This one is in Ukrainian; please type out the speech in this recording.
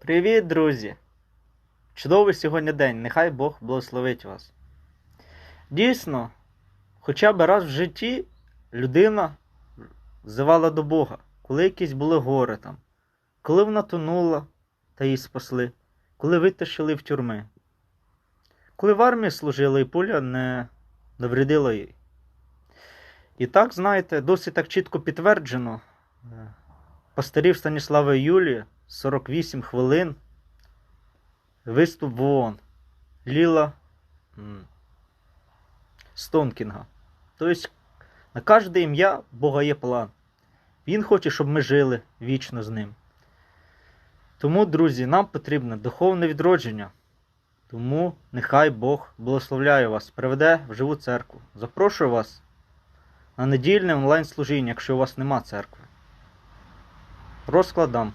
Привіт, друзі! Чудовий сьогодні день, нехай Бог благословить вас. Дійсно, хоча б раз в житті людина взивала до Бога, коли якісь були гори там, коли вона тонула та її спасли, коли витащили в тюрми, коли в армії служила і пуля не навредила їй. І так, знаєте, досить так чітко підтверджено. е, Пастирів Станіслава і 48 хвилин виступ в ООН Ліла Стонкінга. Тобто на кожне ім'я Бога є план. Він хоче, щоб ми жили вічно з ним. Тому, друзі, нам потрібне духовне відродження. Тому нехай Бог благословляє вас, приведе в живу церкву. Запрошую вас на недільне онлайн служіння, якщо у вас нема церкви. Розкладам.